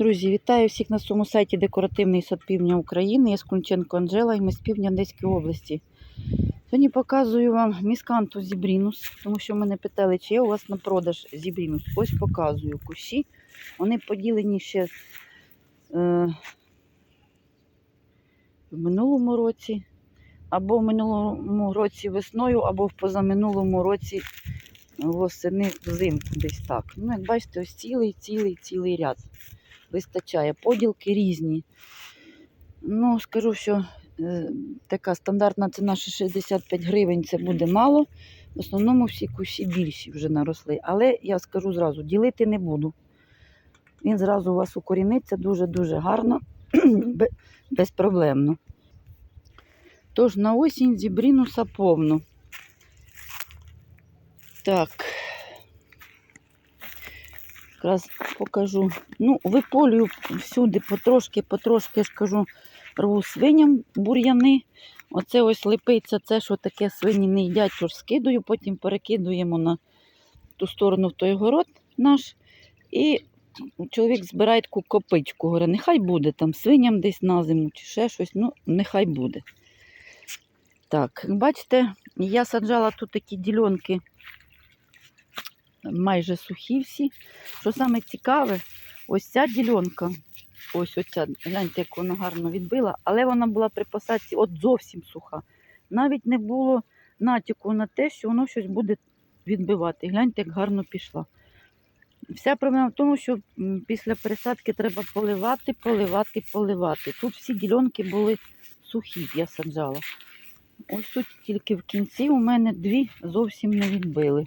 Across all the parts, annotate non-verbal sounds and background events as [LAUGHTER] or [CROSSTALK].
Друзі, вітаю всіх на своєму сайті Декоративний сад Півдня України. Я Скунченко Анжела і ми з півдня Одеської області. Сьогодні показую вам місканту зібрінус, тому що мене питали, чи є у вас на продаж зібрінус. Ось показую кущі. Вони поділені ще е, в минулому році, або в минулому році весною, або в позаминулому році восени взимку десь так. Ну, як бачите, ось цілий, цілий, цілий ряд вистачає. Поділки різні. Ну, скажу, що е, така стандартна ціна ще 65 гривень це буде мало. В основному всі кущі більші вже наросли. Але я скажу зразу, ділити не буду. Він зразу у вас укоріниться дуже-дуже гарно, [CLEARS THROAT] безпроблемно. Тож на осінь зібрінуса повно. Так. Якраз покажу. Ну, виполюю всюди потрошки, потрошки, я ж кажу, рву свиням бур'яни. Оце ось липиться, це що таке свині не їдять, тож скидаю, потім перекидуємо на ту сторону в той город наш. І чоловік збирає таку копичку. Говорить, нехай буде там свиням десь на зиму чи ще щось, ну, нехай буде. Так, бачите, я саджала тут такі ділянки майже сухі всі. Що саме цікаве, ось ця ділянка, ось оця, гляньте, як вона гарно відбила, але вона була при посадці от зовсім суха. Навіть не було натяку на те, що воно щось буде відбивати. Гляньте, як гарно пішла. Вся проблема в тому, що після пересадки треба поливати, поливати, поливати. Тут всі ділянки були сухі, я саджала. Ось тут тільки в кінці у мене дві зовсім не відбили.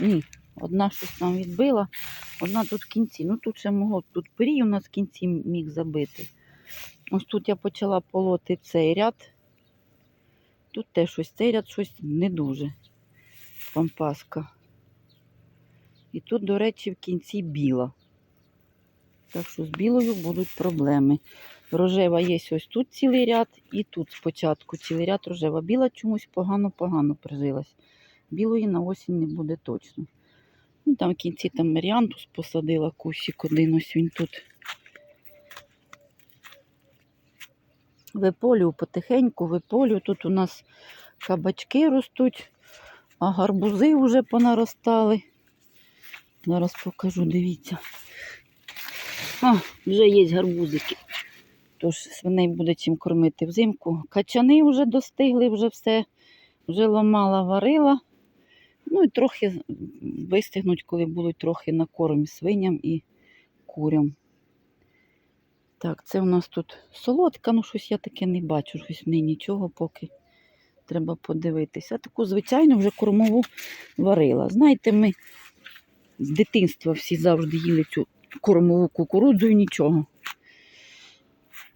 Ні, одна щось там відбила, одна тут в кінці. Ну тут ще могло, тут пирій у нас в кінці міг забити. Ось тут я почала полоти цей ряд. Тут теж щось цей ряд щось не дуже. Пампаска. І тут, до речі, в кінці біла. Так що з білою будуть проблеми. Рожева є ось тут цілий ряд, і тут спочатку цілий ряд рожева. Біла чомусь погано-погано прижилась. Білої на осінь не буде точно. Ну, там в кінці там Маріантус посадила кущик один, ось він тут. Виполю потихеньку, виполю. Тут у нас кабачки ростуть, а гарбузи вже понаростали. Зараз покажу, дивіться. А, вже є гарбузики. Тож свиней буде чим кормити взимку. Качани вже достигли, вже все, вже ламала, варила. Ну і трохи вистигнуть, коли будуть трохи на корм свиням і курям. Так, це у нас тут солодка, ну щось я таке не бачу, щось в неї нічого поки треба подивитися. Таку звичайну вже кормову варила. Знаєте, ми з дитинства всі завжди їли цю кормову кукурудзу і нічого.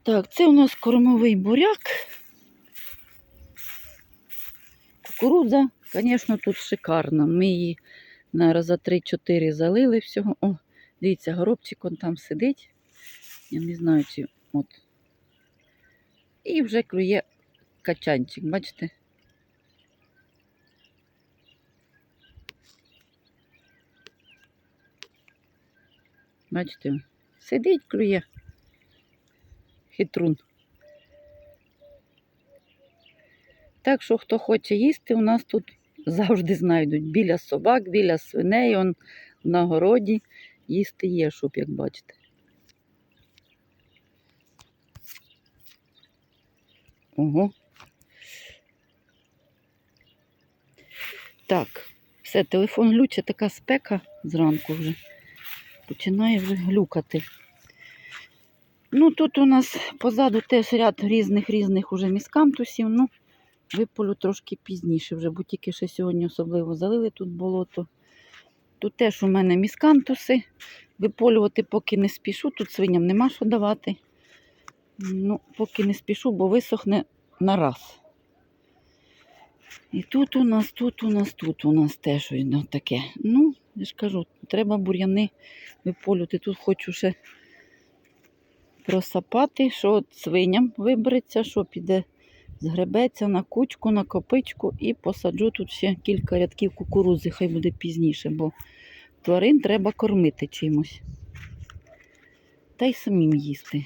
Так, це у нас кормовий буряк. Кукурудза, звісно, тут шикарна. Ми її на за 3-4 залили всього. О, дивіться, горобчик он там сидить. Я не знаю, чи от. І вже клює качанчик, бачите? Бачите, сидить, клює. Хитрун. Так що, хто хоче їсти, у нас тут завжди знайдуть. Біля собак, біля свиней, он на городі їсти є, щоб як бачите. Ого. Так, все, телефон глючить, така спека зранку вже. Починає вже глюкати. Ну, тут у нас позаду теж ряд різних різних уже міскантусів. Ну, виполю трошки пізніше, вже, бо тільки ще сьогодні особливо залили тут болото. Тут теж у мене міскантуси. Виполювати поки не спішу. Тут свиням нема що давати. Ну, поки не спішу, бо висохне на раз. І тут у нас, тут у нас, тут у нас теж ось ну, таке. Ну, я ж кажу, треба бур'яни виполювати. Тут хочу ще просапати, що свиням вибереться, що піде, згребеться на кучку, на копичку і посаджу тут ще кілька рядків кукурудзи, хай буде пізніше, бо тварин треба кормити чимось. та й самим їсти.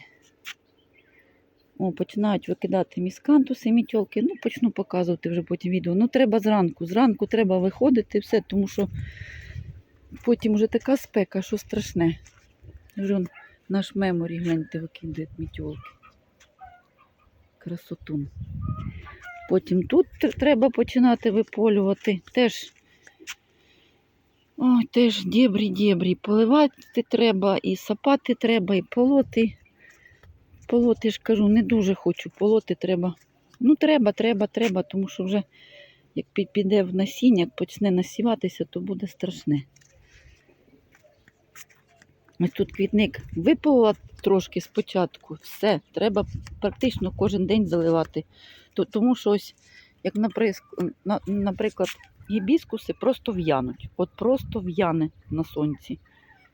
О, починають викидати міскантуси, мітьолки. Ну, почну показувати вже потім відео. Ну, треба зранку. Зранку треба виходити все, тому що потім вже така спека, що страшне. Вже наш меморі, гляньте, викидає мітьолки. Красотун. Потім тут треба починати виполювати. Теж, ой, теж дєбрі-дєбрі. Поливати треба, і сапати треба, і полоти. Полоти ж кажу, не дуже хочу. Полоти треба. Ну, треба, треба, треба, тому що вже як піде в насіння, як почне насіватися, то буде страшне. Ось тут квітник випала трошки спочатку. Все, треба практично кожен день заливати. Тому що ось, як наприклад, гібіскуси просто в'януть. От просто в'яне на сонці.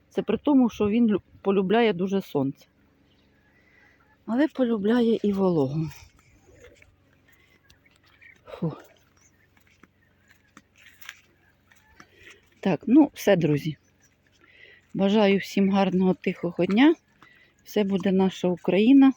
Це при тому, що він полюбляє дуже сонце. Але полюбляє і вологу. Фу. Так, ну все, друзі. Бажаю всім гарного тихого дня. Все буде наша Україна.